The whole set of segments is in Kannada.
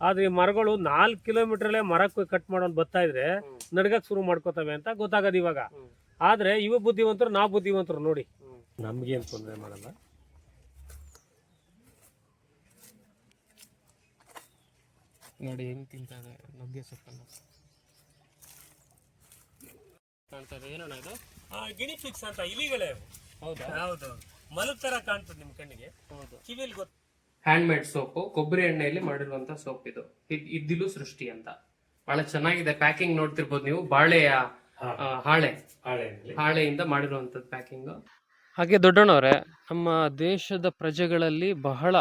ಆದ್ರೆ ಈ ಮರಗಳು ನಾಲ್ಕು ಕಿಲೋಮೀಟರ್ಲೆ ಮರಕ್ಕೆ ಕಟ್ ಮಾಡೋನ್ ಬರ್ತಾ ಇದ್ರೆ ನಡ್ಗಕ್ ಶುರು ಮಾಡ್ಕೋತವೆ ಅಂತ ಗೊತ್ತಾಗದ್ ಇವಾಗ. ಆದ್ರೆ ಇವ ಬುದ್ಧಿವಂತರು ನಾವು ಬುದ್ಧಿವಂತರು ನೋಡಿ. ನಮ್ಗೇನ್ ತೊಂದರೆ ಮಾಡಲ್ಲ. ನೋಡಿ ಹೆಂಗ್ ತಿಂತ ನುಗ್ಗೆ ಸೊಪ್ಪನ್ನು. ಕಾಣ್ತದೆ ಏನಣ್ಣ ಇದು? ಗಿಣಿ ಫಿಕ್ಸ್ ಅಂತ ಇಲಿಗಳೇ ಹೌದಾ? ಹೌದು. ಮಲಗ್ ತರ ಕಾಣ್ತದೆ ನಿಮ್ ಕಣ್ಣಿಗೆ. ಹೌದು. ಕಿವಿಲಿ ಗೊತ್ತ. ಹ್ಯಾಂಡ್ ಮೇಡ್ ಸೋಪು ಕೊಬ್ಬರಿ ಎಣ್ಣೆಯಲ್ಲಿ ಮಾಡಿರುವಂತ ಸೋಪ್ ಇದು. ಇದ್- ಇದ್ದಿಲು ಸೃಷ್ಟಿ ಅಂತ. ಬಹಳ ಚೆನ್ನಾಗಿದೆ ಪ್ಯಾಕಿಂಗ್ ನೋಡ್ತಿರ್ಬೋದು ನೀವು. ಬಾಳೆಯ ಆ, ಹಾಳೆ. ಹಾಳೆಯಿಂದ ಮಾಡಿರುವಂತದ್ದು ಪ್ಯಾಕಿಂಗ್ ಹಾಗೆ ದೊಡ್ಡಣ್ಣವ್ರೆ ನಮ್ಮ ದೇಶದ ಪ್ರಜೆಗಳಲ್ಲಿ ಬಹಳ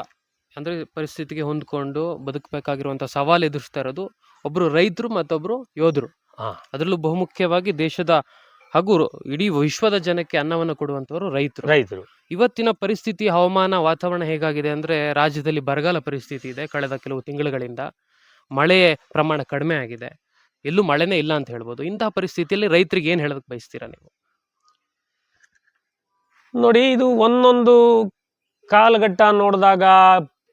ಅಂದ್ರೆ ಪರಿಸ್ಥಿತಿಗೆ ಹೊಂದ್ಕೊಂಡು ಬದುಕಬೇಕಾಗಿರುವಂತ ಸವಾಲು ಎದುರಿಸ್ತಾ ಇರೋದು ಒಬ್ರು ರೈತರು ಮತ್ತೊಬ್ರು ಯೋಧರು. ಹಾ. ಅದರಲ್ಲೂ ಬಹುಮುಖ್ಯವಾಗಿ ದೇಶದ ಹಾಗೂ ಇಡೀ ವಿಶ್ವದ ಜನಕ್ಕೆ ಅನ್ನವನ್ನು ಕೊಡುವಂತವರು ರೈತರು. ರೈತರು. ಇವತ್ತಿನ ಪರಿಸ್ಥಿತಿ, ಹವಾಮಾನ, ವಾತಾವರಣ ಹೇಗಾಗಿದೆ ಅಂದರೆ ರಾಜ್ಯದಲ್ಲಿ ಬರಗಾಲ ಪರಿಸ್ಥಿತಿ ಇದೆ ಕಳೆದ ಕೆಲವು ತಿಂಗಳುಗಳಿಂದ. ಮಳೆ ಪ್ರಮಾಣ ಕಡಿಮೆ ಆಗಿದೆ. ಎಲ್ಲೂ ಮಳೆನೇ ಇಲ್ಲ ಅಂತ ಹೇಳ್ಬೋದು. ಇಂತಹ ಪರಿಸ್ಥಿತಿಯಲ್ಲಿ ರೈತರಿಗೆ ಏನು ಹೇಳೋದಕ್ಕೆ ಬಯಸ್ತೀರಾ ನೀವು? ನೋಡಿ, ಇದು ಒಂದೊಂದು ಕಾಲಘಟ್ಟ ನೋಡಿದಾಗ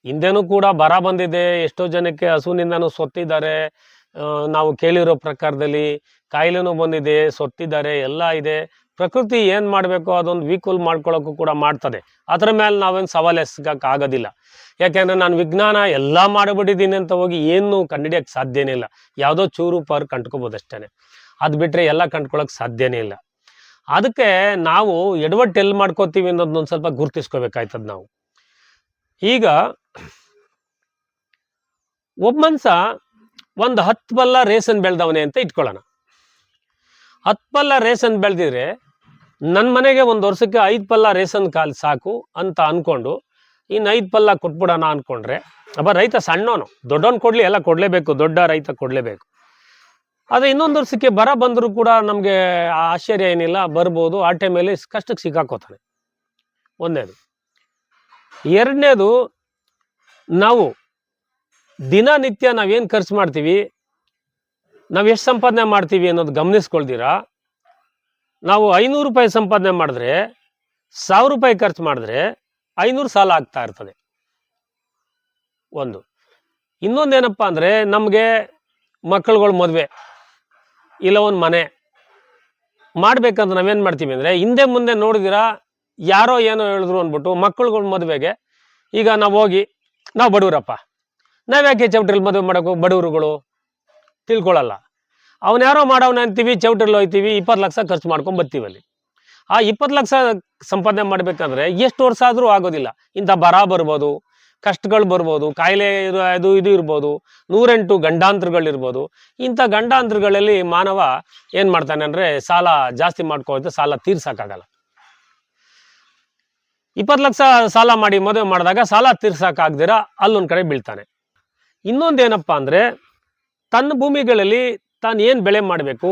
ಹಿಂದೆನೂ ಕೂಡ ಬರ ಬಂದಿದೆ. ಎಷ್ಟೋ ಜನಕ್ಕೆ ಹಸುವಿನಿಂದನೂ ಸೊತ್ತಿದ್ದಾರೆ. ನಾವು ಕೇಳಿರೋ ಪ್ರಕಾರದಲ್ಲಿ ಕಾಯಿಲೆನೂ ಬಂದಿದೆ, ಸೊತ್ತಿದ್ದಾರೆ, ಎಲ್ಲ ಇದೆ. ಪ್ರಕೃತಿ ಏನು ಮಾಡಬೇಕು ಅದೊಂದು ವೀಕುಲ್ ಮಾಡ್ಕೊಳ್ಳೋಕ್ಕೂ ಕೂಡ ಮಾಡ್ತದೆ. ಅದರ ಮೇಲೆ ನಾವೇನು ಸವಾಲು ಆಗೋದಿಲ್ಲ. ಯಾಕೆಂದರೆ ನಾನು ವಿಜ್ಞಾನ ಎಲ್ಲ ಮಾಡಿಬಿಟ್ಟಿದ್ದೀನಿ ಅಂತ ಹೋಗಿ ಏನು ಕಂಡುಹಿಡಿಯೋಕ್ಕೆ ಸಾಧ್ಯನೇ ಇಲ್ಲ. ಯಾವುದೋ ಚೂರು ಪಾರು ಕಂಡ್ಕೋಬೋದು ಅಷ್ಟೇ ಅದು ಬಿಟ್ಟರೆ ಎಲ್ಲ ಕಂಡ್ಕೊಳ್ಳೋಕೆ ಸಾಧ್ಯನೇ ಇಲ್ಲ. ಅದಕ್ಕೆ ನಾವು ಎಡವಟ್ಟು ಎಲ್ಲಿ ಮಾಡ್ಕೋತೀವಿ ಅನ್ನೋದನ್ನ ಸ್ವಲ್ಪ ಗುರುತಿಸ್ಕೋಬೇಕಾಯ್ತದ ನಾವು. ಈಗ ಒಬ್ಬ ಮನ್ಸ ಒಂದು ಹತ್ತು ಬಲ್ಲ ರೇಸನ್ ಬೆಳೆದವನೇ ಅಂತ ಇಟ್ಕೊಳ್ಳೋಣ ಹತ್ತು ಬಲ್ಲ ರೇಸನ್ ಬೆಳೆದಿದ್ರೆ ನನ್ನ ಮನೆಗೆ ಒಂದು ವರ್ಷಕ್ಕೆ ಐದು ಪಲ್ಲ ರೇಸನ್ ಕಾಲ್ ಸಾಕು ಅಂತ ಅಂದ್ಕೊಂಡು ಇನ್ನು ಐದು ಪಲ್ಲ ಕೊಟ್ಬಿಡೋಣ ಅಂದ್ಕೊಂಡ್ರೆ ಅಬ್ಬ ರೈತ ಸಣ್ಣವನು, ದೊಡ್ಡವನು ಕೊಡಲಿ ಎಲ್ಲ ಕೊಡಲೇಬೇಕು, ದೊಡ್ಡ ರೈತ ಕೊಡಲೇಬೇಕು. ಆದರೆ ಇನ್ನೊಂದು ವರ್ಷಕ್ಕೆ ಬರ ಬಂದರೂ ಕೂಡ ನಮಗೆ ಆಶ್ಚರ್ಯ ಏನಿಲ್ಲ, ಬರ್ಬೋದು ಆ ಟೈಮಲ್ಲಿ ಕಷ್ಟಕ್ಕೆ ಸಿಕ್ಕಾಕೋತಾನೆ. ಒಂದನೇದು ಎರಡನೇದು, ನಾವು ದಿನನಿತ್ಯ ನಾವೇನು ಖರ್ಚು ಮಾಡ್ತೀವಿ, ನಾವು ಎಷ್ಟು ಸಂಪಾದನೆ ಮಾಡ್ತೀವಿ ಅನ್ನೋದು ಗಮನಿಸ್ಕೊಳ್ತೀರಾ? ನಾವು ಐನೂರು ರೂಪಾಯಿ ಸಂಪಾದನೆ ಮಾಡಿದ್ರೆ, ಸಾವಿರ ರೂಪಾಯಿ ಖರ್ಚು ಮಾಡಿದ್ರೆ ಐನೂರು ಸಾಲ ಆಗ್ತಾ ಇರ್ತದೆ. ಒಂದು. ಇನ್ನೊಂದೇನಪ್ಪ ಅಂದರೆ, ನಮಗೆ ಮಕ್ಕಳುಗಳು ಮದುವೆ ಇಲ್ಲ ಒಂದು ಮನೆ ಮಾಡಬೇಕಂತ ನಾವೇನು ಮಾಡ್ತೀವಿ ಅಂದರೆ, ಹಿಂದೆ ಮುಂದೆ ನೋಡಿದಿರ, ಯಾರೋ ಏನೋ ಹೇಳಿದ್ರು ಅಂದ್ಬಿಟ್ಟು ಮಕ್ಕಳುಗಳ ಮದುವೆಗೆ, ಈಗ ನಾವು ಹೋಗಿ, ನಾವು ಬಡವರಪ್ಪ. ನಾವು ಯಾಕೆ ಚೌಟ್ರಿಲಿ ಮದುವೆ ಮಾಡೋಕ್ಕೂ ಬಡವರುಗಳು ತಿಳ್ಕೊಳ್ಳಲ್ಲ ಅವನು ಯಾರೋ ಮಾಡವನ ಅಂತೀವಿ ಚೌಟ್ರಲ್ಲಿ ಹೋಗ್ತೀವಿ ಇಪ್ಪತ್ತು ಲಕ್ಷ ಖರ್ಚು ಮಾಡ್ಕೊಂಡು ಬರ್ತೀವಿ ಅಲ್ಲಿ. ಆ ಇಪ್ಪತ್ತು ಲಕ್ಷ ಸಂಪಾದನೆ ಮಾಡಬೇಕಂದ್ರೆ ಎಷ್ಟು ವರ್ಷ ಆದರೂ ಆಗೋದಿಲ್ಲ. ಇಂಥ ಬರ ಬರ್ಬೋದು, ಕಷ್ಟಗಳು ಬರ್ಬೋದು, ಕಾಯಿಲೆ ಅದು ಇದು ಇರ್ಬೋದು, ನೂರೆಂಟು ಗಂಡಾಂತರಗಳಿರ್ಬೋದು ಇಂಥ ಗಂಡಾಂತರಗಳಲ್ಲಿ ಮಾನವ ಏನು ಮಾಡ್ತಾನೆ ಅಂದರೆ ಸಾಲ ಜಾಸ್ತಿ ಮಾಡ್ಕೊಳ್ತಾ ಸಾಲ ತೀರ್ಸೋಕ್ಕಾಗಲ್ಲ. ಇಪ್ಪತ್ತು ಲಕ್ಷ ಸಾಲ ಮಾಡಿ ಮದುವೆ ಮಾಡಿದಾಗ ಸಾಲ ತೀರ್ಸೋಕ್ಕಾಗ್ದಿರ ಅಲ್ಲೊಂದು ಕಡೆ ಬೀಳ್ತಾನೆ. ಇನ್ನೊಂದೇನಪ್ಪ ಅಂದರೆ ತನ್ನ ಭೂಮಿಗಳಲ್ಲಿ ತಾನು ಏನು ಬೆಳೆ ಮಾಡಬೇಕು?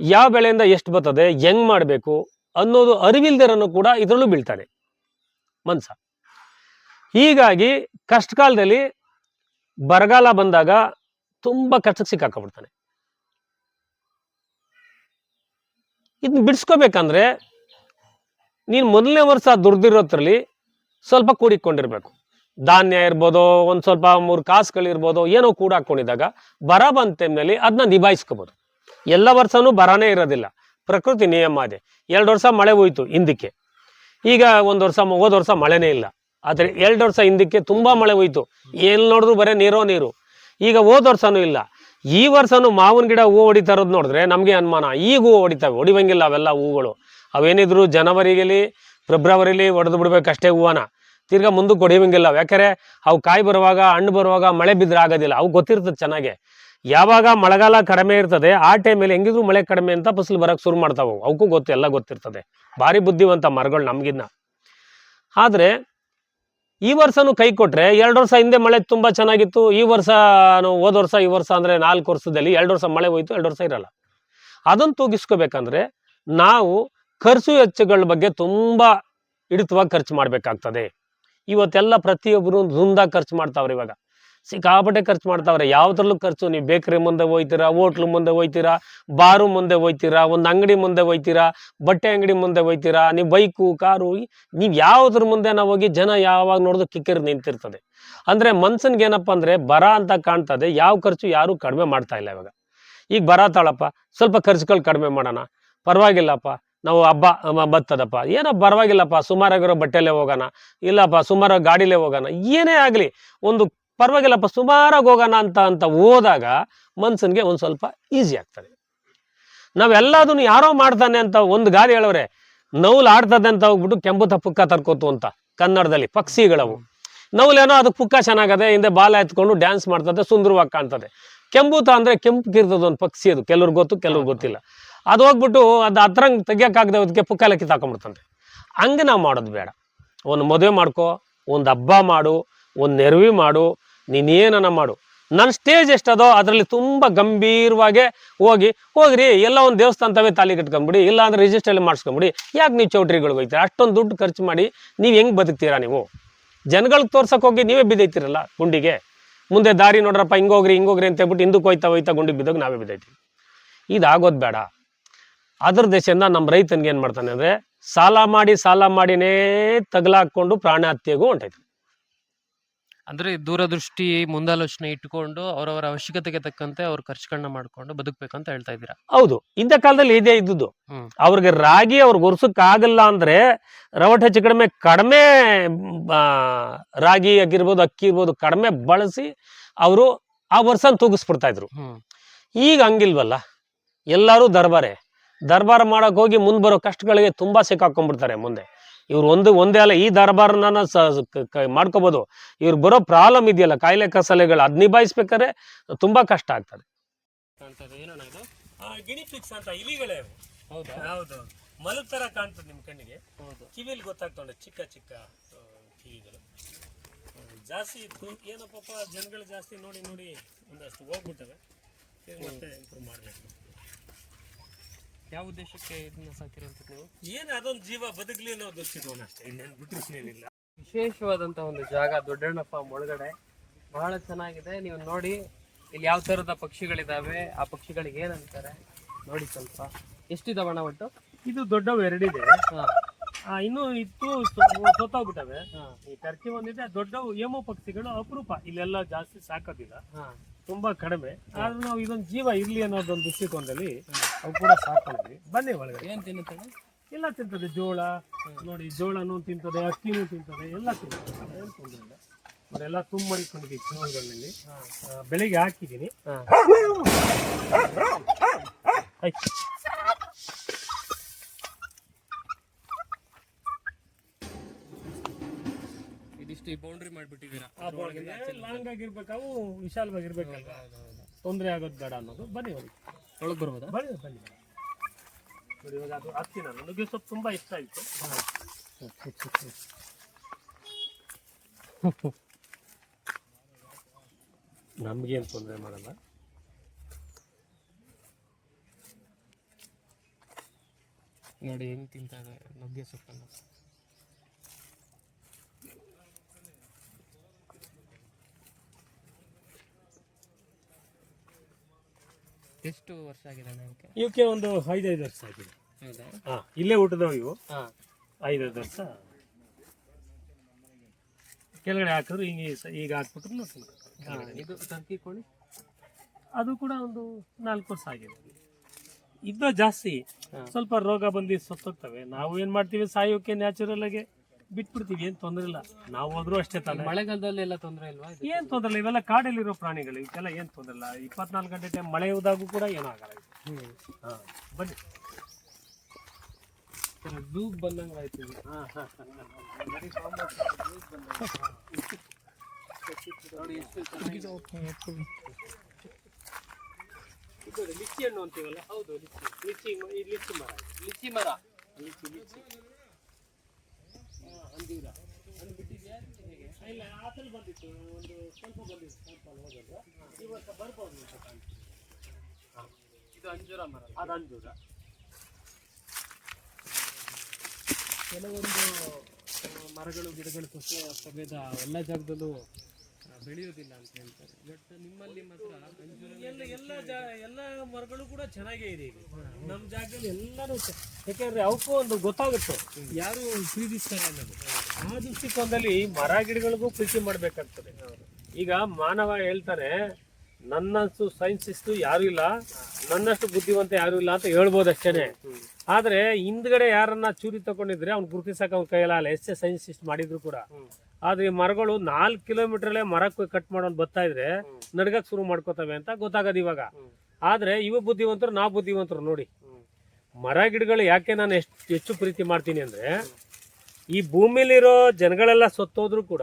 ಯಾವ ಬೆಳೆಯಿಂದ ಎಷ್ಟು ಬರ್ತದೆ? ಹೆಂಗ್ ಮಾಡಬೇಕು? ಅನ್ನೋದು ಅರಿವಿಲ್ದಿರನ್ನು ಕೂಡ ಇದರಲ್ಲೂ ಬೀಳ್ತಾನೆ ಮನ್ಸ. ಹೀಗಾಗಿ ಕಷ್ಟ ಕಾಲದಲ್ಲಿ ಬರಗಾಲ ಬಂದಾಗ ತುಂಬ ಕಷ್ಟಕ್ಕೆ ಸಿಕ್ಕಾಕೊಂಡ್ಬಿಡ್ತಾನೆ ಇದನ್ನ ಬಿಡಿಸ್ಕೋಬೇಕಂದ್ರೆ ನೀನು ಮೊದಲನೇ ವರ್ಷ ದುಡ್ದಿರೋದ್ರಲ್ಲಿ ಸ್ವಲ್ಪ ಕೂಡಿಕೊಂಡಿರ್ಬೇಕು. ಧಾನ್ಯ ಇರ್ಬೋದು, ಒಂದು ಸ್ವಲ್ಪ ಮೂರು ಕಾಸುಗಳಿರ್ಬೋದು ಏನೋ ಕೂಡ ಹಾಕ್ಕೊಂಡಿದ್ದಾಗ ಬರ ಬಂದ ಟೈಮ್ನಲ್ಲಿ ಅದನ್ನ ನಿಭಾಯಿಸ್ಕೋಬೋದು. ಎಲ್ಲ ವರ್ಷನೂ ಬರನೇ ಇರೋದಿಲ್ಲ. ಪ್ರಕೃತಿ ನಿಯಮ ಅದೇ. ಎರಡು ವರ್ಷ ಮಳೆ ಹೋಯ್ತು ಹಿಂದಕ್ಕೆ. ಈಗ ಒಂದು ವರ್ಷ, ಹೋದ ವರ್ಷ ಮಳೆನೇ ಇಲ್ಲ. ಆದರೆ ಎರಡು ವರ್ಷ ಹಿಂದಕ್ಕೆ ತುಂಬ ಮಳೆ ಹೋಯ್ತು. ಎಲ್ಲಿ ನೋಡಿದ್ರು ಬರೀ ನೀರೋ ನೀರು. ಈಗ ಹೋದ ವರ್ಷನೂ ಇಲ್ಲ. ಈ ವರ್ಷನೂ ಮಾವಿನ ಗಿಡ ಹೂ ಹೊಡಿತಾ ಇರೋದು ನೋಡಿದ್ರೆ ನಮಗೆ ಅನುಮಾನ. ಈಗ ಹೂ ಹೊಡಿತಾವೆ ಹೊಡಿವಂಗಿಲ್ಲ ಅವೆಲ್ಲ ಹೂಗಳು ಅವೇನಿದ್ರು ಜನವರಿಗೆಲಿ, ಫೆಬ್ರವರಿಲಿ ಹೊಡೆದು ಬಿಡ್ಬೇಕಷ್ಟೇ ಹೂವನ. ತಿರ್ಗಾ ಮುಂದಕ್ಕೆ ಹೊಡೆಯುವಂಗಿಲ್ಲ. ಯಾಕಂದ್ರೆ ಅವು ಕಾಯಿ ಬರುವಾಗ, ಹಣ್ಣು ಬರುವಾಗ ಮಳೆ ಬಿದ್ದರೆ ಆಗೋದಿಲ್ಲ. ಅವು ಗೊತ್ತಿರ್ತದೆ ಚೆನ್ನಾಗೆ. ಯಾವಾಗ ಮಳೆಗಾಲ ಕಡಿಮೆ ಇರ್ತದೆ, ಆ ಟೈಮಲ್ಲಿ ಹೆಂಗಿದ್ರು ಮಳೆ ಕಡಿಮೆ ಅಂತ ಫಸಲು ಬರೋಕ್ಕೆ ಶುರು ಮಾಡ್ತಾವೆ ಅವು. ಅವಕ್ಕೂ ಗೊತ್ತು, ಎಲ್ಲ ಗೊತ್ತಿರ್ತದೆ. ಭಾರಿ ಬುದ್ಧಿವಂತ ಮರಗಳು ನಮಗಿನ್ನ. ಆದರೆ ಈ ವರ್ಷನೂ ಕೈ ಕೊಟ್ಟರೆ ಎರಡು ವರ್ಷ ಹಿಂದೆ ಮಳೆ ತುಂಬ ಚೆನ್ನಾಗಿತ್ತು. ಈ ವರ್ಷ ಹೋದ ವರ್ಷ, ಈ ವರ್ಷ ಅಂದರೆ ನಾಲ್ಕು ವರ್ಷದಲ್ಲಿ ಎರಡು ವರ್ಷ ಮಳೆ ಹೋಯ್ತು, ಎರಡು ವರ್ಷ ಇರಲ್ಲ. ಅದನ್ನು ತೂಗಿಸ್ಕೋಬೇಕಂದ್ರೆ ನಾವು ಖರ್ಚು ವೆಚ್ಚಗಳ ಬಗ್ಗೆ ತುಂಬ ಹಿಡಿತವಾಗಿ ಖರ್ಚು ಮಾಡಬೇಕಾಗ್ತದೆ. ಇವತ್ತೆಲ್ಲ ಪ್ರತಿಯೊಬ್ಬರು ದುಂದಾಗಿ ಖರ್ಚು ಮಾಡ್ತಾವ್ರೆ ಇವಾಗ. ಸಿಕ್ಕಾಪಟ್ಟೆ ಖರ್ಚು ಮಾಡ್ತಾವ್ರೆ. ಯಾವ್ದ್ರಲ್ಲೂ ಖರ್ಚು, ನೀವು ಬೇಕ್ರಿ ಮುಂದೆ ಹೋಯ್ತೀರಾ, ಹೋಟ್ಲು ಮುಂದೆ ಹೋಯ್ತೀರಾ, ಬಾರು ಮುಂದೆ ಹೋಯ್ತೀರಾ, ಒಂದು ಅಂಗಡಿ ಮುಂದೆ ಹೋಯ್ತೀರಾ, ಬಟ್ಟೆ ಅಂಗಡಿ ಮುಂದೆ ಹೋಯ್ತೀರಾ, ನೀವು ಬೈಕು, ಕಾರು ನೀವು ಯಾವುದ್ರ ಮುಂದೆ ನಾವು ಹೋಗಿ ಜನ ಯಾವಾಗ ನೋಡಿದ್ರು ಕಿಕ್ಕಿರ್ ನಿಂತಿರ್ತದೆ. ಅಂದರೆ ಮನ್ಸನ್ಗೆ ಏನಪ್ಪ ಅಂದರೆ ಬರ ಅಂತ ಕಾಣ್ತದೆ, ಯಾವ ಖರ್ಚು ಯಾರೂ ಕಡಿಮೆ ಮಾಡ್ತಾ ಇಲ್ಲ ಇವಾಗ. ಈಗ ಬರ ತಾಳಪ್ಪ, ಸ್ವಲ್ಪ ಖರ್ಚುಗಳು ಕಡಿಮೆ ಮಾಡೋಣ. ಪರವಾಗಿಲ್ಲಪ್ಪ ನಾವು ಹಬ್ಬ ಬತ್ತದಪ್ಪ ಏನೋ ಪರವಾಗಿಲ್ಲಪ್ಪ, ಸುಮಾರಾಗಿರೋ ಬಟ್ಟೆಲ್ಲೇ ಹೋಗೋಣ, ಇಲ್ಲಪ್ಪ ಸುಮಾರಾಗಿ ಗಾಡಿಲೇ ಹೋಗೋಣ, ಏನೇ ಆಗಲಿ, ಒಂದು ಪರವಾಗಿಲ್ಲಪ್ಪ, ಸುಮಾರಾಗಿ ಹೋಗೋಣ ಅಂತ ಅಂತ ಹೋದಾಗ ಮನ್ಸನ್ಗೆ ಒಂದು ಸ್ವಲ್ಪ ಈಸಿ ಆಗ್ತದೆ. ನಾವೆಲ್ಲದನ್ನು ಯಾರೋ ಮಾಡ್ತಾನೆ ಅಂತ ಒಂದು ಗಾದೆ ಹೇಳವ್ರೆ ನೌಲ್ ಆಡ್ತದೆ ಅಂತ ಹೋಗ್ಬಿಟ್ಟು ಕೆಂಪುತ ಪುಕ್ಕ ತರ್ಕೋತು ಅಂತ, ಕನ್ನಡದಲ್ಲಿ ಪಕ್ಷಿಗಳವು. ನೌಲೇನೋ ಅದಕ್ಕೆ ಪುಕ್ಕ ಚೆನ್ನಾಗದೆ, ಹಿಂದೆ ಬಾಲ ಎತ್ಕೊಂಡು ಡ್ಯಾನ್ಸ್ ಮಾಡ್ತದೆ, ಸುಂದರವಾಗಿ ಕಾಣ್ತದೆ. ಕೆಂಪುತ ಅಂದ್ರೆ ಕೆಂಪು ಒಂದು ಪಕ್ಷಿ ಅದು ಕೆಲವ್ರಿಗೆ ಗೊತ್ತು ಕೆಲವ್ರಿಗೆ ಗೊತ್ತಿಲ್ಲ. ಅದು ಹೋಗ್ಬಿಟ್ಟು ಅದು ಹತ್ರಂಗೆ ತೆಗಿಯೋಕ್ಕಾಗದೆ ಅದಕ್ಕೆ ಪುಕ್ಕಲಕ್ಕಿ ಎಲ್ಲ ಕಿತ್ತಾಕೊಂಡ್ಬಿಡ್ತಂತೆ ಹಂಗೆ ನಾವು ಮಾಡೋದು ಬೇಡ. ಒಂದು ಮದುವೆ ಮಾಡ್ಕೋ, ಒಂದು ಹಬ್ಬ ಮಾಡು, ಒಂದು ನೆರವಿ ಮಾಡು ನೀನೇನನ ಮಾಡು. ನನ್ನ ಸ್ಟೇಜ್ ಎಷ್ಟದೋ ಅದರಲ್ಲಿ ತುಂಬ ಗಂಭೀರವಾಗಿ ಹೋಗಿ, ಹೋಗ್ರಿ, ಎಲ್ಲ ಒಂದು ದೇವಸ್ಥಾನ ತಾವೇ ತಾಲಿ ಕಟ್ಕೊಂಬಿಡಿ, ಇಲ್ಲ ಅಂದ್ರೆ ರಿಜಿಸ್ಟ್ರಲ್ಲಿ ಮಾಡಿಸ್ಕೊಂಬಿಡಿ. ಯಾಕೆ ನೀವು ಚೌಟ್ರಿಗಳಿಗೆ ಹೋಗ್ತೀರಾ? ಅಷ್ಟೊಂದು ದುಡ್ಡು ಖರ್ಚು ಮಾಡಿ ನೀವು ಹೆಂಗೆ ಬದುಕ್ತೀರಾ ನೀವು? ಜನಗಳಿಗೆ ತೋರ್ಸಕ್ಕೆ ಹೋಗಿ ನೀವೇ ಬಿದ್ದೈತಿರಲ್ಲ ಗುಂಡಿಗೆ. ಮುಂದೆ ದಾರಿ ನೋಡ್ರಪ್ಪ ಹಿಂಗೋಗ್ರಿ ಹಿಂಗೋಗ್ರಿ ಅಂತ ಹೇಳ್ಬಿಟ್ಟು ಹಿಂದಕ್ಕೆ ಹೋಯ್ತಾ ಹೋಯ್ತಾ ಗುಂಡಿಗೆ ಬಿದ್ದಾಗ ನಾವೇ ಬಿದ್ದೈತಿ ಇದಾಗೋದು ಬೇಡ. ಅದ್ರ ದೇಶದಿಂದ ನಮ್ಮ ರೈತನಿಗೆ ಏನು ಮಾಡ್ತಾನೆ ಅಂದರೆ ಸಾಲ ಮಾಡಿ ಸಾಲ ಮಾಡಿನೇ ತಗಲಾಕೊಂಡು ಪ್ರಾಣ ಹತ್ಯೆಗೂ ಹೊಂಟೈತೆ ಅಂದ್ರೆ ದೂರದೃಷ್ಟಿ ಮುಂದಾಲೋಚನೆ ಇಟ್ಟುಕೊಂಡು ಅವರವರ ಅವಶ್ಯಕತೆಗೆ ತಕ್ಕಂತೆ ಅವ್ರ ಖರ್ಚುಗಳನ್ನ ಮಾಡ್ಕೊಂಡು ಬದುಕ್ಬೇಕಂತ ಹೇಳ್ತಾ ಇದ್ದೀರಾ? ಹೌದು. ಇಂಥ ಕಾಲದಲ್ಲಿ ಇದೇ ಇದ್ದುದು. ಅವ್ರಿಗೆ ರಾಗಿ ಅವ್ರಿಗೆ ಉರ್ಸಕ್ಕಾಗಲ್ಲ ಅಂದ್ರೆ ರವಟ ಹೆಚ್ಚು ಕಡಿಮೆ ಕಡಿಮೆ ರಾಗಿ ಆಗಿರ್ಬೋದು ಅಕ್ಕಿ ಇರ್ಬೋದು ಕಡಿಮೆ ಬಳಸಿ ಅವರು ಆ ವರ್ಷನ ತೂಗಿಸ್ಬಿಡ್ತಾ ಇದ್ರು. ಈಗ ಹಂಗಿಲ್ವಲ್ಲ? ಎಲ್ಲರೂ ದರ್ಬಾರೆ. ದರ್ಬಾರ್ ಮಾಡಕ್ ಹೋಗಿ ಮುಂದೆ ಬರೋ ಕಷ್ಟಗಳಿಗೆ ತುಂಬಾ ಸಿಕ್ಕಾಕೊಂಡ್ಬಿಡ್ತಾರೆ ಮುಂದೆ. ಇವ್ರು ಒಂದು ಒಂದೇ ಅಲ್ಲ ಈ ದರ್ಬಾರ್ನ ಸ ಮಾಡ್ಕೋಬಹುದು ಇವ್ರು ಬರೋ ಪ್ರಾಬ್ಲಮ್ ಇದೆಯಲ್ಲ ಕಾಯಿಲೆ ಕಸಲೆಗಳು ಅದ್ ನಿಭಾಯಿಸ್ಬೇಕಾದ್ರೆ ತುಂಬಾ ಕಷ್ಟ ಆಗ್ತದೆ. ಮಲಗ್ ತರ ಕಾಣ್ತದೆ ನಿಮ್ ಕಣ್ಣಿಗೆ. ಕಿವಿಲಿ ಗೊತ್ತಾಗ್ತದೆ ಚಿಕ್ಕ ಚಿಕ್ಕ ಕಿವಿಗಳು. ಜಾಸ್ತಿ ಏನಪ್ಪ ಜನಗಳು ಜಾಸ್ತಿ ನೋಡಿ ನೋಡಿ ಒಂದಷ್ಟು ಹೋಗ್ಬಿಟ್ಟವೆ. ಮತ್ತೆ ಇಂಪ್ರೂವ್ ಮಾಡಬೇಕು. ಯಾವ ಉದ್ದೇಶಕ್ಕೆ ಇದನ್ನ ಸಾಕಿರೋಂಥದ್ದು ನೀವು? ಏನು ಅದೊಂದು ಜೀವ ಬದುಕಲಿ ಅನ್ನೋ ದೃಷ್ಟಿಕೋನ ಅಷ್ಟೇ ಇನ್ನೇನು ಏನಿಲ್ಲ. ವಿಶೇಷವಾದಂತ ಒಂದು ಜಾಗ ದೊಡ್ಡಣ್ಣಪ್ಪ ಮುಳುಗಡೆ ಒಳಗಡೆ. ಬಹಳ ಚೆನ್ನಾಗಿದೆ ನೀವು ನೋಡಿ ಇಲ್ಲಿ ಯಾವ ತರದ ಪಕ್ಷಿಗಳಿದಾವೆ ಆ ಪಕ್ಷಿಗಳಿಗೆ ಏನಂತಾರೆ ನೋಡಿ ಸ್ವಲ್ಪ. ಎಷ್ಟಿದಾವಣ್ಣ ಒಟ್ಟು? ಇದು ದೊಡ್ಡವು ಎರಡಿದೆ. ಇನ್ನೂ ಇತ್ತು ಸೊತ್ತೋಗ್ಬಿಟ್ಟವೆ ಹಾ. ಈ ಟರ್ಕಿ ಒಂದಿದೆ ದೊಡ್ಡವು ಏಮೋ ಪಕ್ಷಿಗಳು ಅಪರೂಪ. ಇಲ್ಲೆಲ್ಲ ಜಾಸ್ತಿ ಸಾಕೋದಿಲ್ಲ. ಹಾ. ತುಂಬಾ ಕಡಿಮೆ. ಆದ್ರೂ ನಾವು ಇದೊಂದು ಜೀವ ಇರ್ಲಿ ಅನ್ನೋದೊಂದು ದೃಷ್ಟಿಕೋನದಲ್ಲಿ ಅವು ಕೂಡ ಸಾಕೊಂಡ್ವಿ ಬನ್ನಿ ಒಳಗಡೆ. ಏನ್ ತಿನ್ನುತ್ತೆ ಎಲ್ಲ ತಿಂತದೆ. ಜೋಳ ನೋಡಿ ಜೋಳನೂ ತಿಂತದೆ ಅಕ್ಕಿನೂ ತಿಂತದೆ ಎಲ್ಲ ತಿಂತದೆ. ಏನು ತೊಂದರೆ ಇಲ್ಲ. ಅವರೆಲ್ಲ ತುಂಬ ಮಡಿಕೊಂಡಿದ್ದೀವಿ ಬೆಳಿಗ್ಗೆ ಹಾಕಿದ್ದೀನಿ. ಆಯ್ತು ಈ ಬೌಂಡ್ರಿ ಮಾಡ್ಬಿಟ್ಟಿದ್ದೀರಾ? ಲಾಂಗ್ ಆಗಿರ್ಬೇಕು ಅವು ವಿಶಾಲವಾಗಿರ್ಬೇಕಲ್ವ ತೊಂದರೆ ಆಗೋದು ಬೇಡ ಅನ್ನೋದು. ಬನ್ನಿ ಹೋಗಿ. ಒಳಗೆ ಬರ್ಬೋದಾ? ಬನ್ನಿ ಬನ್ನಿ. ನೋಡಿ ಇವಾಗ ಅದು ಹತ್ತಿ ನಾನು. ನುಗ್ಗೆ ಸೊಪ್ಪು ತುಂಬಾ ಇಷ್ಟ ಆಯಿತು. ನಮ್ಗೇನು ತೊಂದರೆ ಮಾಡಲ್ಲ. ನೋಡಿ ಹೆಂಗ್ ತಿಂತಾರೆ ನುಗ್ಗೆ ಸೊಪ್ಪನ್ನು. ಎಷ್ಟು ವರ್ಷ ಆಗಿದೆ ಅಣ್ಣ ಇವಕ್ಕೆ ಒಂದು ಐದೈದು ವರ್ಷ ಆಗಿದೆ. ಹೌದಾ? ಹಾ ಇಲ್ಲೇ ಹುಟ್ಟಿದವು ಇವು. ಹಾ. ಐದೈದು ವರ್ಷ. ಕೆಳಗಡೆ ಹಾಕಿದ್ರು ಹಿಂಗೆ ಸ- ಈಗ ಹಾಕ್ಬಿಟ್ರು ಇದು ಟರ್ಕಿ ಕೋಳಿ? ಅದು ಕೂಡ ಒಂದು ನಾಲ್ಕು ವರ್ಷ ಆಗಿದೆ. ಇದ್ದ ಜಾಸ್ತಿ. ಸ್ವಲ್ಪ ರೋಗ ಬಂದು ಸತ್ತೋಗ್ತವೆ. ನಾವು ಏನ್ ಮಾಡ್ತೀವಿ ಸಾಯೋಕೆ ನ್ಯಾಚುರಲ್ ಆಗಿ. ಬಿಟ್ಬಿಡ್ತೀವಿ ಏನ್ ತೊಂದ್ರೆ ಇಲ್ಲ. ನಾವು ಹೋದ್ರು ಅಷ್ಟೇ ತಾನೆ. ಮಳೆಗಾಲದಲ್ಲಿ ಎಲ್ಲ ತೊಂದರೆ ಇಲ್ವಾ? ಇದು ಏನ್ ತೊಂದ್ರೆ ಇಲ್ಲ ಇವೆಲ್ಲ ಕಾಡಲ್ಲಿರೋ ಪ್ರಾಣಿಗಳು ಇವೆಲ್ಲ ಏನ್ ತೊಂದ್ರೆ ಇಲ್ಲ. ಇಪ್ಪತ್ನಾಲ್ಕು ಗಂಟೆ ಟೈಮ್ ಮಳೆ ಹೋದಾಗೂ ಕೂಡ ಏನೂ ಆಗಲ್ಲ ಇದು. ಹ್ಮ್ ಹಾ ಬನ್ನಿ. ಬಂದಂಗ ಆಯ್ತು ಇದು. ನೋಡಿ ಎಷ್ಟು ಚೆನ್ನಾಗಿದೆ. ಲಿಚ್ಚಿ ಹಣ್ಣು ಅಂತೀವಲ್ಲ? ಹೌದು ಲಿಚ್ಚಿ. ಲಿಚ್ಚಿ ಮ- ಈ ಲಿಚ್ಚಿ ಮರ ಇದು. ಲಿಚ್ಚಿ ಮರ. ಲಿಚ್ಚಿ ಲಿಚ್ಚಿ ಅಂದಿರ ಹಣ್ಣು ಬಿಟ್ಟಿದ್ಯಾ ಹೇಗೆ ಇಲ್ಲ ಬಂದಿತ್ತು ಒಂದು ಸ್ವಲ್ಪ ಬಂದಿತ್ತು ಆಪಲ್ ಹೋಗೋದು ಇವತ್ತು ಬರ್ಬೋದು ಅಂತ ಕಾಣ್ತದೆ. ಇದು ಅಂಜೂರ ಮರ ಅದು ಅಂಜೂರ ಕೆಲವೊಂದು ಮರಗಳು, ಗಿಡಗಳು ಸಸ್ಯ ಪ್ರಭೇದ ಎಲ್ಲ ಜಾಗದಲ್ಲೂ ಬೆಳೆಯೋದಿಲ್ಲ ಅಂತ ಹೇಳ್ತಾರೆ. ಬಟ್ ನಿಮ್ಮಲ್ಲಿ ಮಾತ್ರ ಎಲ್ಲ ಎಲ್ಲ ಜಾ ಎಲ್ಲ ಮರಗಳು ಕೂಡ ಚೆನ್ನಾಗೇ ಇದೆ ಈಗ. ನಮ್ಮ ಜಾಗದಲ್ಲಿ ಎಲ್ಲರೂ ಯಾಕೆಂದ್ರೆ ಅವಕ್ಕೂ ಒಂದು ಗೊತ್ತಾಗುತ್ತೆ. ಯಾರು ಪ್ರೀತಿಸ್ತಾರೆ ಅನ್ನೋದು. ಆ ದೃಷ್ಟಿಕೋನದಲ್ಲಿ ಮರ ಗಿಡಗಳಿಗೂ ಪ್ರೀತಿ ಮಾಡ್ಬೇಕಾಗ್ತದೆ. ಈಗ ಮಾನವ ಹೇಳ್ತಾನೆ ನನ್ನಷ್ಟು ಸೈನ್ಸಿಸ್ಟು ಯಾರು ಇಲ್ಲ ನನ್ನಷ್ಟು ಬುದ್ಧಿವಂತ ಯಾರು ಇಲ್ಲ ಅಂತ ಹೇಳ್ಬೋದು ಅಷ್ಟೇನೆ. ಆದ್ರೆ ಹಿಂದ್ಗಡೆ ಯಾರನ್ನ ಚೂರಿ ತಗೊಂಡಿದ್ರೆ ಅವ್ನು ಗುರುತಿಸಕ್ ಅವ್ನ ಕೈಯಲ್ಲ ಎಷ್ಟೇ ಸೈನ್ಸಿಸ್ಟ್ ಮಾಡಿದ್ರು ಕೂಡ. ಆದ್ರೆ ಈ ಮರಗಳು ನಾಲ್ಕು ಕಿಲೋಮೀಟರ್ಲೆ ಮರಕ್ಕೆ ಕಟ್ ಮಾಡೋನ್ ಬರ್ತಾ ಇದ್ರೆ ನಡ್ಗಕ್ ಶುರು ಮಾಡ್ಕೋತವೆ ಅಂತ ಗೊತ್ತಾಗೋದು ಇವಾಗ. ಆದ್ರೆ ಇವ ಬುದ್ಧಿವಂತರು ನಾ ಬುದ್ಧಿವಂತರು ನೋಡಿ. ಮರ ಗಿಡಗಳು ಯಾಕೆ ನಾನು ಎಷ್ಟು ಹೆಚ್ಚು ಪ್ರೀತಿ ಮಾಡ್ತೀನಿ ಅಂದ್ರೆ ಈ ಭೂಮಿಲಿರೋ ಜನಗಳೆಲ್ಲ ಸತ್ತೋದ್ರು ಕೂಡ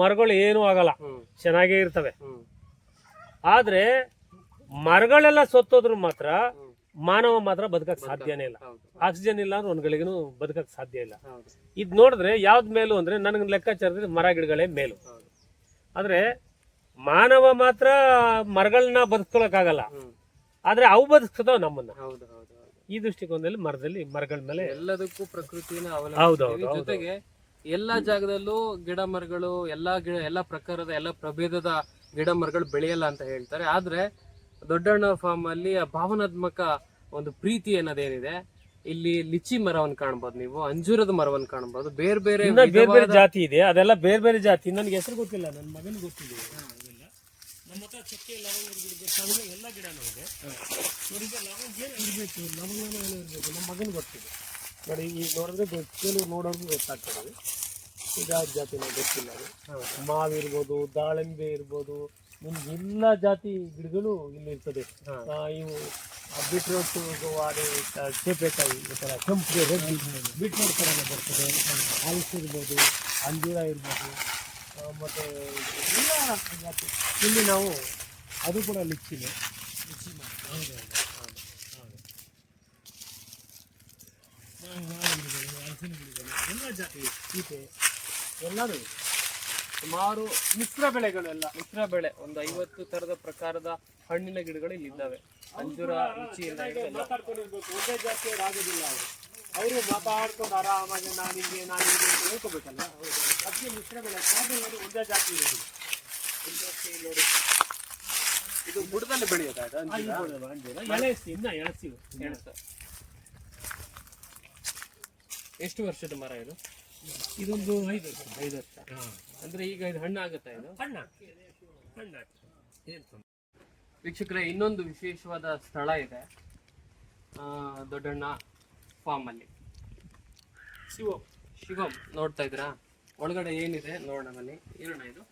ಮರಗಳು ಏನೂ ಆಗಲ್ಲ. ಚೆನ್ನಾಗೇ ಇರ್ತವೆ. ಆದ್ರೆ ಮರಗಳೆಲ್ಲ ಸತ್ತೋದ್ರು ಮಾತ್ರ ಮಾನವ ಮಾತ್ರ ಬದುಕಕ್ ಸಾಧ್ಯನೇ ಇಲ್ಲ. ಆಕ್ಸಿಜನ್ ಇಲ್ಲ ಅಂದ್ರೆ ಒಂದ್ಗಳಿಗೂ ಬದುಕಕ್ ಸಾಧ್ಯ ಇಲ್ಲ. ಇದ್ ನೋಡಿದ್ರೆ ಯಾವ್ದ್ ಮೇಲು ಅಂದ್ರೆ ನನಗೆ ಲೆಕ್ಕಾಚಾರದಲ್ಲಿ ಮರ ಗಿಡಗಳೇ ಮೇಲು. ಆದ್ರೆ ಮಾನವ ಮಾತ್ರ ಮರಗಳನ್ನ ಬದುಕೊಳಕ್ಕಾಗಲ್ಲ ಆದ್ರೆ ಅವು ಬದುಕ್ತದವ ನಮ್ಮನ್ನ. ಈ ದೃಷ್ಟಿಕೋನದಲ್ಲಿ ಮರದಲ್ಲಿ ಮರಗಳ ಮೇಲೆ ಎಲ್ಲದಕ್ಕೂ ಪ್ರಕೃತಿನ ಅವಲಂಬಿಸಿ ಜೊತೆಗೆ ಎಲ್ಲಾ ಜಾಗದಲ್ಲೂ ಗಿಡ ಮರಗಳು ಎಲ್ಲಾ ಗಿಡ ಎಲ್ಲಾ ಪ್ರಕಾರದ ಎಲ್ಲಾ ಪ್ರಭೇದದ ಗಿಡ ಮರಗಳು ಬೆಳೆಯಲ್ಲ ಅಂತ ಹೇಳ್ತಾರೆ. ಆದ್ರೆ ದೊಡ್ಡಣ್ಣ ಫಾರ್ಮ್ ಅಲ್ಲಿ ಆ ಭಾವನಾತ್ಮಕ ಒಂದು ಪ್ರೀತಿ ಅನ್ನೋದೇನಿದೆ. ಇಲ್ಲಿ ಲಿಚಿ ಮರವನ್ನು ಕಾಣಬಹುದು ನೀವು ಅಂಜೂರದ ಮರವನ್ನು ಕಾಣ್ಬೋದು ಬೇರೆ ಬೇರೆ ಬೇರೆ ಬೇರೆ ಜಾತಿ ಇದೆ ಅದೆಲ್ಲ ಬೇರೆ ಬೇರೆ ಜಾತಿ. ನನಗೆ ಹೆಸರು ಗೊತ್ತಿಲ್ಲ ನನ್ನ ಮಗನಿಗೆ ಗೊತ್ತಿದೆ. ನಮ್ಮ ಹತ್ರ ಚಕ್ಕೆ ಲವಂಗ ಗಿಡ ಎಲ್ಲ ಗಿಡನೂ ಇದೆ ನೋಡಿ ಈಗ ಲವಂಗ ಏನು ಇರಬೇಕು? ಲವಂಗ ಏನೋ ಇರಬೇಕು? ನಮ್ಮ ಮಗನಿಗೆ ಗೊತ್ತಿದೆ ನೋಡಿ ಈಗ ನೋಡಿದ್ರೆ ಗೊತ್ತಿಲ್ಲ ನೋಡೋದು ಗೊತ್ತಾಗ್ತದೆ. ಇದು ಜಾತಿ ಗೊತ್ತಿಲ್ಲ. ಮಾವಿರ್ಬೋದು ದಾಳಿಂಬೆ ಇರ್ಬೋದು ನಿಮ್ಗೆ ಎಲ್ಲ ಜಾತಿ ಗಿಡಗಳು ಇಲ್ಲಿ ಇರ್ತದೆ ಆ, ಇವು ಬೀಟ್ರೋಟ್ ಸೇಪೆಕಾಯಿ ಈ ಥರ ಕೆಂಪು ರೆಡ್ ಬೀಟ್ರೋಟ್ ಥರ ಬರ್ತದೆ ಆಲಿಸ್ ಇರ್ಬೋದು ಅಂಜೂರ ಇರ್ಬೋದು ಮತ್ತು ಮತ್ತೆ ಎಲ್ಲ ಜಾತಿ ಇಲ್ಲಿ ನಾವು ಅದು ಕೂಡ ಲಿಚ್ಚಿದೆ ಲಿಚ್ಚಿ ಮರ ಹೌದು ಹೌದು ಹೌದು ಹೌದು ಮಾವಿನ ಗಿಡಗಳು ಹಲಸಿನ ಗಿಡಗಳು ಎಲ್ಲ ಜಾತಿ ಸೀತೆ ಎಲ್ಲರೂ ಇದೆ. ಸುಮಾರು ಮಿಶ್ರ ಬೆಳೆಗಳೆಲ್ಲ ಮಿಶ್ರ ಬೆಳೆ ಒಂದು ಐವತ್ತು ತರದ ಪ್ರಕಾರದ ಹಣ್ಣಿನ ಗಿಡಗಳು ಇಲ್ಲಿ ಇದ್ದಾವೆ ಅಂಜೂರ ರುಚಿ ಮಾತಾಡ್ಕೊಂಡಿರ್ಬೇಕು ಒಂದೇ ಜಾಸ್ತಿ ಆಗೋದಿಲ್ಲ ಅವರು. ಅವರು ಮಾತಾಡ್ಕೊಂಡು ಆರಾಮಾಗಿ ನಾನು ಹಿಂಗೆ ನಾನು ಹಿಂಗೆ ಅಂತ ಹೇಳ್ಕೋಬೇಕಲ್ಲ? ಅದಕ್ಕೆ ಮಿಶ್ರ ಬೆಳೆ ನೋಡಿ ಒಂದೇ ಜಾತಿ ಇರೋದಿಲ್ಲ. ನೋಡಿ ಇದು ಬುಡದಲ್ಲಿ ಬೆಳೆಯೋದಾ ಇದು ಅಂಜೂರ? ಇದು ನೋಡಲ್ವಾ ಅಂಜೂರ? ಎಳೆಸಿ ಇನ್ನ ಎಳಸಿ. ಗೆಣಸು. ಎಷ್ಟು ವರ್ಷದ ಮರ ಇದು? ಇದೊಂದು ಐದು ವರ್ಷ ಐದು ವರ್ಷ ಅಂದ್ರೆ ಈಗ ಇದು ಹಣ್ಣು ಆಗುತ್ತಾ ಇದು? ಹಣ್ಣ ಹಣ್ಣು ಏನು ವೀಕ್ಷಕರೇ ಇನ್ನೊಂದು ವಿಶೇಷವಾದ ಸ್ಥಳ ಇದೆ. ಆ, ದೊಡ್ಡಣ್ಣ ಫಾರ್ಮ್ ಅಲ್ಲಿ ಶಿವ ಶಿವಂ ನೋಡ್ತಾ ಇದ್ರಾ ಒಳಗಡೆ ಏನಿದೆ ನೋಡೋಣ ಬನ್ನಿ. ಏನೋಣ ಇದು?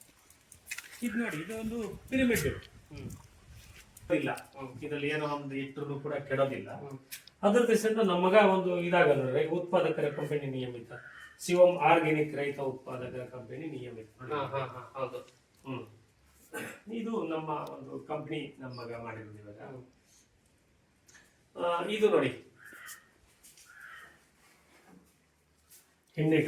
ಇದು ನೋಡಿ ಇದು ಒಂದು ಪಿರಮಿಡ್. ಇಲ್ಲ. ಇದರಲ್ಲಿ ಏನೋ ಒಂದು ಇಟ್ಟರು ಕೂಡ ಕೆಡೋದಿಲ್ಲ. ಅದರ ನಮ್ಮ ಮಗ ಒಂದು ಇದಾಗಲ್ಲ ಉತ್ಪಾದಕರ ಕಂಪನಿ ನಿಯಮಿತ. ಶಿವಂ ಆರ್ಗ್ಯಾನಿಕ್ ರೈತ ಉತ್ಪಾದಕರ ಕಂಪನಿ ನಿಯಮಿತ. ಹಾ ಹಾ ಹಾ ಹೌದು. ಹ್ಮ್. ಇದು ನಮ್ಮ ಒಂದು ಕಂಪನಿ ನಮ್ಮ ಮಗ ಮಾಡಿರೋದು ಇವಾಗ. ಆ, ಇದು ನೋಡಿ. ಎಣ್ಣೆ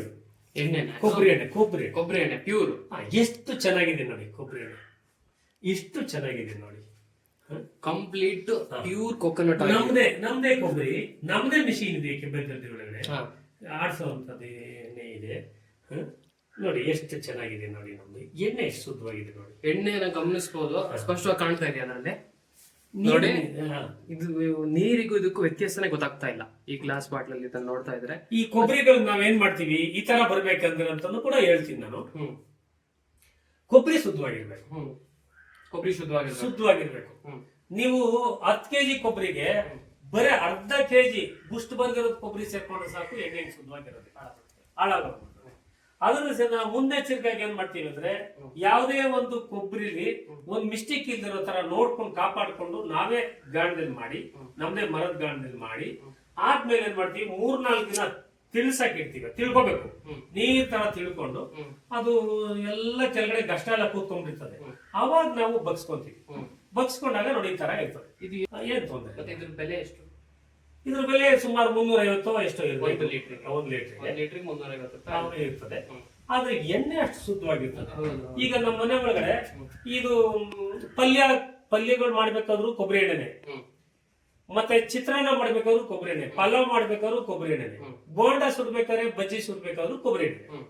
ಎಣ್ಣೆ ಕೊಬ್ಬರಿ ಎಣ್ಣೆ ಕೊಬ್ಬರಿ ಎಣ್ಣೆ. ಕೊಬ್ಬರಿ ಎಣ್ಣೆ ಪ್ಯೂರ್ ಎಷ್ಟು ಚೆನ್ನಾಗಿದೆ ನೋಡಿ ಕೊಬ್ಬರಿ ಎಣ್ಣೆ. ಎಷ್ಟು ಚೆನ್ನಾಗಿದೆ ನೋಡಿ. ಕಂಪ್ಲೀಟ್ ಪ್ಯೂರ್ ಕೊಕೊನಟ್ ನಮ್ದೇ ನಮ್ದೇ ಕೊಬ್ಬರಿ ನಮ್ದೇ ಮಿಷಿನ್ ಇದೆ ಕೆಬ್ಬೆದ್ರದ್ದು ಒಳಗಡೆ. ಆಡ್ಸೋವಂಥದ್ದು ಎಣ್ಣೆ ಇದೆ? ನೋಡಿ ಎಷ್ಟು ಚೆನ್ನಾಗಿದೆ ನೋಡಿ ನಮ್ದು. ಎಣ್ಣೆ ಎಷ್ಟು ಶುದ್ಧವಾಗಿದೆ ನೋಡಿ. ಎಣ್ಣೆನ ಗಮನಿಸಬಹುದು ಸ್ಪಷ್ಟವಾಗಿ ಕಾಣ್ತಾ ಇದೆಯಾ ಅದರಲ್ಲಿ. ನೋಡಿ. ಇದು ನೀರಿಗೂ ಇದಕ್ಕೂ ವ್ಯತ್ಯಾಸನೇ ಗೊತ್ತಾಗ್ತಾ ಇಲ್ಲ. ಈ ಗ್ಲಾಸ್ ಬಾಟ್ಲ್ ಅಲ್ಲಿ ಇದನ್ನ ನೋಡ್ತಾ ಇದ್ರೆ. ಈ ಕೊಬ್ಬರಿಗಳು ನಾವೇನ್ ಮಾಡ್ತೀವಿ? ಈ ತರ ಬರ್ಬೇಕಂದ್ರೆ ಅಂತಂದು ಕೂಡ ಹೇಳ್ತೀನಿ ನಾನು. ಕೊಬ್ಬರಿ ಶುದ್ಧವಾಗಿರ್ಬೇಕು. ಹ್ಮ್. ಕೊಬ್ಬರಿ ಶುದ್ಧವಾಗಿರ್ಬೇಕು. ಶುದ್ಧವಾಗಿರ್ಬೇಕು. ಹ್ಮ್. ನೀವು ಹತ್ತು ಕೆಜಿ ಕೊಬ್ಬರಿಗೆ ಬರೀ ಅರ್ಧ ಕೆಜಿ ಬುಸ್ಟ್ ಬಂದಿರೋದು ಕೊಬ್ಬರಿ ಸೇರ್ಕೊಂಡ್ರೆ ಸಾಕು, ಎಣ್ಣೆ ಶುದ್ಧವಾಗಿರೋದು ಹಾಳಾಗೋದು ಅದನ್ನ ನಾವು ಮುನ್ನೆಚ್ಚರಿಕೆಯಾಗಿ ಏನ್ ಮಾಡ್ತೀವಿ ಅಂದ್ರೆ, ಯಾವುದೇ ಒಂದು ಕೊಬ್ಬರಿಲಿ ಒಂದ್ ಮಿಸ್ಟೇಕ್ ಇಲ್ದಿರೋ ತರ ನೋಡ್ಕೊಂಡು ಕಾಪಾಡ್ಕೊಂಡು ನಾವೇ ಗಾಣದಲ್ಲಿ ಮಾಡಿ, ನಮ್ದೇ ಮರದ ಗಾಣದಲ್ಲಿ ಮಾಡಿ, ಆದ್ಮೇಲೆ ಏನ್ ಮಾಡ್ತೀವಿ, ಮೂರ್ನಾಲ್ಕು ದಿನ ತಿಳ್ಸಕ್ ಇಡ್ತೀವಿ. ತಿಳ್ಕೊಬೇಕು. ನೀರ್ ತರ ತಿಳ್ಕೊಂಡು ಅದು ಎಲ್ಲ ಕೆಳಗಡೆ ಗಷ್ಟ ಎಲ್ಲ ಕೂತ್ಕೊಂಡಿರ್ತದೆ ಅವಾಗ ನಾವು ಬಗ್ಸ್ಕೊಂತೀವಿ. ಬಗ್ಸ್ಕೊಂಡಾಗ ನೋಡಿ ತರ ಇರ್ತದೆ. ಇದು ಏನ್ ತೊಂದರೆ ಬೆಲೆ ಎಷ್ಟು? ಇದ್ರ ಬೆಲೆ ಸುಮಾರು ಮುನ್ನೂರ ಐವತ್ತು ಎಷ್ಟು ಒಂದು ಲೀಟರ್ ಒಂದ್ ಲೀಟರ್ಗೆ. ಲೀಟರ್ ಮುನ್ನೂರ ಐವತ್ತು ಇರ್ತದೆ. ಆದ್ರೆ ಎಣ್ಣೆ ಅಷ್ಟು ಶುದ್ಧವಾಗಿರ್ತದೆ. ಈಗ ನಮ್ಮ ಮನೆ ಒಳಗಡೆ ಇದು ಪಲ್ಯ ಪಲ್ಯಗಳು ಮಾಡ್ಬೇಕಾದ್ರೂ ಕೊಬ್ಬರಿ ಎಣ್ಣೆನೆ. ಮತ್ತೆ ಚಿತ್ರಾನ್ನ ಮಾಡ್ಬೇಕಾದ್ರೂ ಕೊಬ್ಬರಿ ಎಣ್ಣೆ. ಪಲಾವ್ ಮಾಡ್ಬೇಕಾದ್ರು ಕೊಬ್ಬರಿ ಎಣ್ಣೆ. ಬೋಂಡ ಸುಡ್ಬೇಕಾದ್ರೆ ಬಜ್ಜಿ ಸುಡ್ಬೇಕಾದ್ರೂ ಕೊಬ್ಬರಿ ಎಣ್ಣೆ.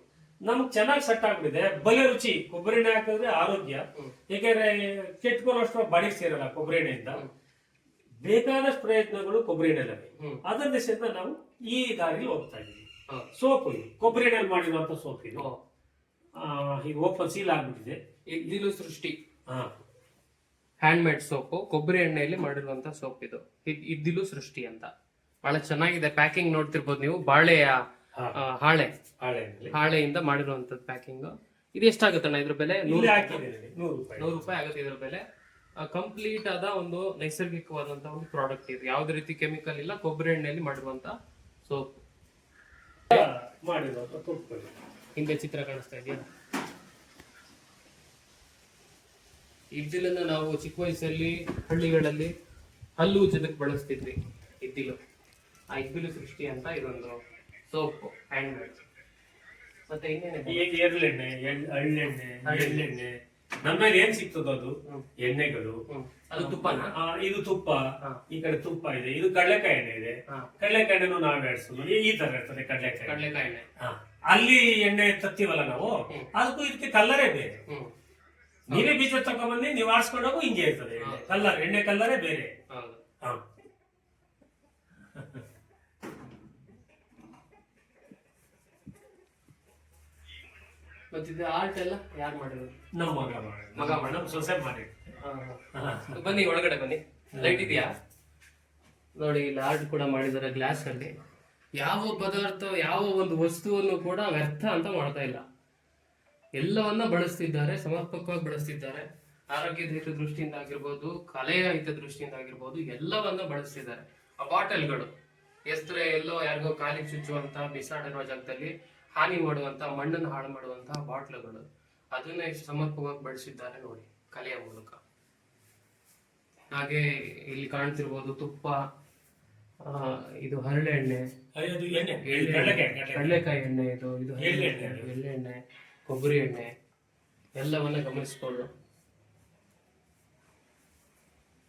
ನಮ್ಗೆ ಚೆನ್ನಾಗಿ ಸೆಟ್ ಆಗ್ಬಿಟ್ಟಿದೆ. ಬಲೆ ರುಚಿ. ಕೊಬ್ಬರಿ ಎಣ್ಣೆ ಹಾಕಿದ್ರೆ ಆರೋಗ್ಯ. ಏಕೆಂದ್ರೆ ಕೆಟ್ಕೊಳ್ಳೋಷ್ಟು ಬಾಡಿಗೆ ಸೇರಲ್ಲ ಕೊಬ್ಬರಿ ಎಣ್ಣೆಯಿಂದ. ಬೇಕಾದಷ್ಟು ಪ್ರಯತ್ನಗಳು ಕೊಬ್ಬರಿ ಎಣ್ಣೆಲಲ್ಲಿ. ಅದರ ದಿಶೆಯಿಂದ ನಾವು ಈ ದಾರಿಲಿ ಹೋಗ್ತಾ ಇದ್ದೀವಿ. ಸೋಪ್ ಇದು. ಕೊಬ್ಬರಿ ಎಣ್ಣೆಲಿ ಮಾಡಿರುವಂತ ಸೋಪ್ ಇದು. ಈಗ ಓಪನ್ ಸೀಲ್ ಆಗ್ಬಿಟ್ಟಿದೆ. ಇದ್ದಿಲು ಸೃಷ್ಟಿ. ಹಾ. ಹ್ಯಾಂಡ್ ಮೇಡ್ ಸೋಪು ಕೊಬ್ಬರಿ ಎಣ್ಣೆಯಲ್ಲಿ ಮಾಡಿರುವಂತ ಸೋಪ್ ಇದು. ಇದ್- ಇದ್ದಿಲು ಸೃಷ್ಟಿ ಅಂತ. ಬಹಳ ಚೆನ್ನಾಗಿದೆ ಪ್ಯಾಕಿಂಗ್ ನೋಡ್ತಿರ್ಬೋದು ನೀವು. ಬಾಳೆಯ ಹಾಳೆ. ಹಾಳೆ ಹಾಳೆಯಿಂದ ಮಾಡಿರುವಂತದ್ದು ಪ್ಯಾಕಿಂಗ್. ಇದು ಎಷ್ಟಾಗುತ್ತಣ್ಣ ಇದ್ರ ಬೆಲೆ? ನೂರು ರೂಪಾಯಿ. ನೂರು ರೂಪಾಯಿ ಆಗುತ್ತೆ ಇದ್ರ ಬೆಲೆ. ಕಂಪ್ಲೀಟ್ ಆದ ಒಂದು ನೈಸರ್ಗಿಕವಾದಂತ ಒಂದು ಪ್ರಾಡಕ್ಟ್ ಇದು. ಯಾವುದೇ ರೀತಿ ಕೆಮಿಕಲ್ ಇಲ್ಲ ಕೊಬ್ಬರಿ ಎಣ್ಣೆಯಲ್ಲಿ ಮಾಡಿರುವಂತ ಸೋಪ್ ಹಿಂದೆ ಚಿತ್ರ ಕಾಣಿಸ್ತಾ ಇದೆಯಾ? ಇದ್ದಿಲನ್ನ ನಾವು ಚಿಕ್ಕ ವಯಸ್ಸಲ್ಲಿ ಹಳ್ಳಿಗಳಲ್ಲಿ ಹಲ್ಲು ಜನಕ್ಕೆ ಬಳಸ್ತಿದ್ವಿ ಇದ್ದಿಲು ಆ ಇದ್ದಿಲು ಸೃಷ್ಟಿ ಅಂತ ಇದೊಂದು ಸೋಪ್ ಹ್ಯಾಂಡ್ ಮತ್ತೆ ಇನ್ನೇನೆ? ಎಳ್ಳೆಣ್ಣೆ ಎಳ್ಳೆಣ್ಣೆ. ನಮ್ಮಲ್ಲಿ ಏನ್ ಸಿಗ್ತದ ಅದು? ಎಣ್ಣೆಗಳು. ಅದು ತುಪ್ಪ ಆ, ಇದು ತುಪ್ಪ. ಈ ಕಡೆ ತುಪ್ಪ ಇದೆ ಇದು ಕಡಲೆಕಾಯಿ ಎಣ್ಣೆ ಇದೆ. ಕಡಲೆಕಾಯಿ ಎಣ್ಣೆನೂ ನಾವೇ ಆಡಿಸೋದು ಈ- ತರ ಇರ್ತದೆ ಕಡಲೆಕಾಯಿ ಕಡಲೆಕಾಯಿ ಎಣ್ಣೆ. ಹಾ. ಅಲ್ಲಿ ಎಣ್ಣೆ ತತ್ತಿವಲ್ಲ ನಾವು? ಅದಕ್ಕೂ ಇದಕ್ಕೆ ಕಲ್ಲರೇ ಬೇರೆ. ನೀನೇ ನೀವೇ ಬೀಜ ತಗೊಂಡ್ಬಂದು ನೀವು ಆರಿಸ್ಕೊಂಡೋಗು ಹಿಂಗೆ ಇರ್ತದೆ ಕಲ್ಲರ್ ಎಣ್ಣೆ ಕಲ್ಲರೇ ಬೇರೆ. ಮತ್ತಿದು ಆರ್ಟ್ ಎಲ್ಲ ಯಾರು ಮಾಡಿರೋದು? ನಮ್ಮ ಮಗ ಮಾಡಿ ಮಗ ಮಾಡಿ ನಮ್ಮ ಸೊಸೆ ಮಾಡಿ ಬನ್ನಿ ಒಳಗಡೆ ಬನ್ನಿ. ಲೈಟ್ ಇದೆಯಾ? ನೋಡಿ ಇಲ್ಲಿ ಆರ್ಟ್ ಕೂಡ ಮಾಡಿದ್ದಾರೆ ಗ್ಲಾಸ್ ಅಲ್ಲಿ. ಯಾವ ಪದಾರ್ಥ ಯಾವ ಒಂದು ವಸ್ತುವನ್ನು ಕೂಡ ವ್ಯರ್ಥ ಅಂತ ಮಾಡ್ತಾ ಇಲ್ಲ. ಎಲ್ಲವನ್ನ ಬಳಸ್ತಿದ್ದಾರೆ ಸಮರ್ಪಕವಾಗಿ ಬಳಸ್ತಿದ್ದಾರೆ. ಆರೋಗ್ಯದ ಹಿತ ದೃಷ್ಟಿಯಿಂದ ಆಗಿರ್ಬೋದು ಕಲೆಯ ಹಿತ ದೃಷ್ಟಿಯಿಂದ ಆಗಿರ್ಬೋದು ಎಲ್ಲವನ್ನ ಬಳಸ್ತಿದ್ದಾರೆ. ಆ ಬಾಟಲ್ಗಳು ಎಸ್ತ್ರೆ ಎಲ್ಲೋ ಯಾರಿಗೋ ಕಾಲಿಗೆ ಚುಚ್ಚುವಂತ ಬಿಸಾಡಿರುವ ಜಾಗದಲ್ಲಿ ಹಾನಿ ಮಾಡುವಂತ ಮಣ್ಣನ್ನು ಹಾಳು ಮಾಡುವಂತಹ ಬಾಟ್ಲುಗಳು. ಅದನ್ನ ಎಷ್ಟು ಸಮರ್ಪಕವಾಗಿ ಬಳಸಿದ್ದಾರೆ ನೋಡಿ ಕಲೆಯ ಮೂಲಕ. ಹಾಗೆ ಇಲ್ಲಿ ಕಾಣ್ತಿರ್ಬೋದು ತುಪ್ಪ ಇದು ಹರಳೆ ಎಣ್ಣೆ. ಕಡಲೆಕಾಯಿ ಎಣ್ಣೆ ಇದು ಇದು ಎಳ್ಳೆ ಎಣ್ಣೆ ಕೊಬ್ಬರಿ ಎಣ್ಣೆ ಎಲ್ಲವನ್ನ ಗಮನಿಸಿಕೊಂಡು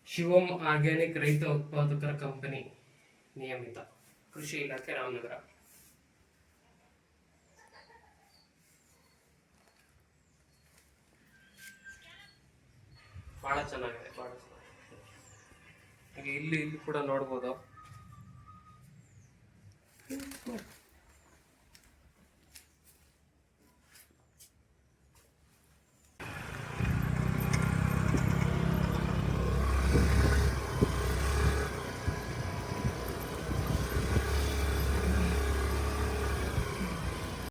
ಶಿವಂ ಆರ್ಗ್ಯಾನಿಕ್ ರೈತ ಉತ್ಪಾದಕರ ಕಂಪನಿ ನಿಯಮಿತ ಕೃಷಿ ಇಲಾಖೆ ರಾಮನಗರ. ಬಹಳ ಚೆನ್ನಾಗಿದೆ ಬಹಳ ಚೆನ್ನಾಗಿದೆ. ಹಾಗೆ ಇಲ್ಲಿ ಇಲ್ಲಿ ಕೂಡ ನೋಡ್ಬೋದು?